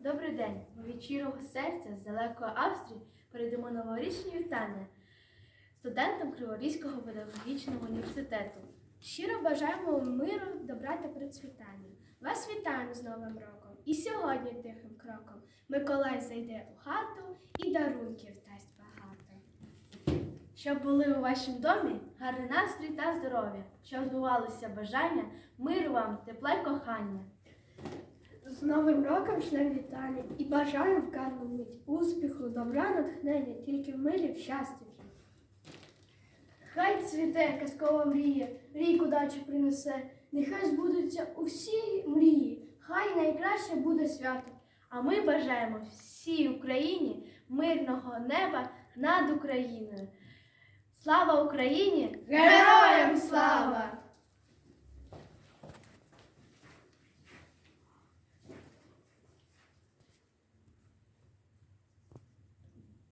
Добрий день! Ми від щирого серця з далекої Австрії передамо новорічні вітання студентам Криворізького педагогічного університету. Щиро бажаємо миру, добра та процвітання. Вас вітаємо з Новим роком. І сьогодні тихим кроком Миколай зайде у хату і дарунків дасть багато. Щоб були у вашому домі гарний настрій та здоров'я, щоб збувалися бажання, миру вам, тепла й кохання. З Новим роком шлем вітання і бажаємо в карну мить успіху, добра, натхнення, тільки в мирі, в щасті. Хай цвіте казкова мрія, рік удачі принесе, нехай збудуться усі мрії, хай найкраще буде свято. А ми бажаємо всій Україні мирного неба над Україною. Слава Україні! Героям!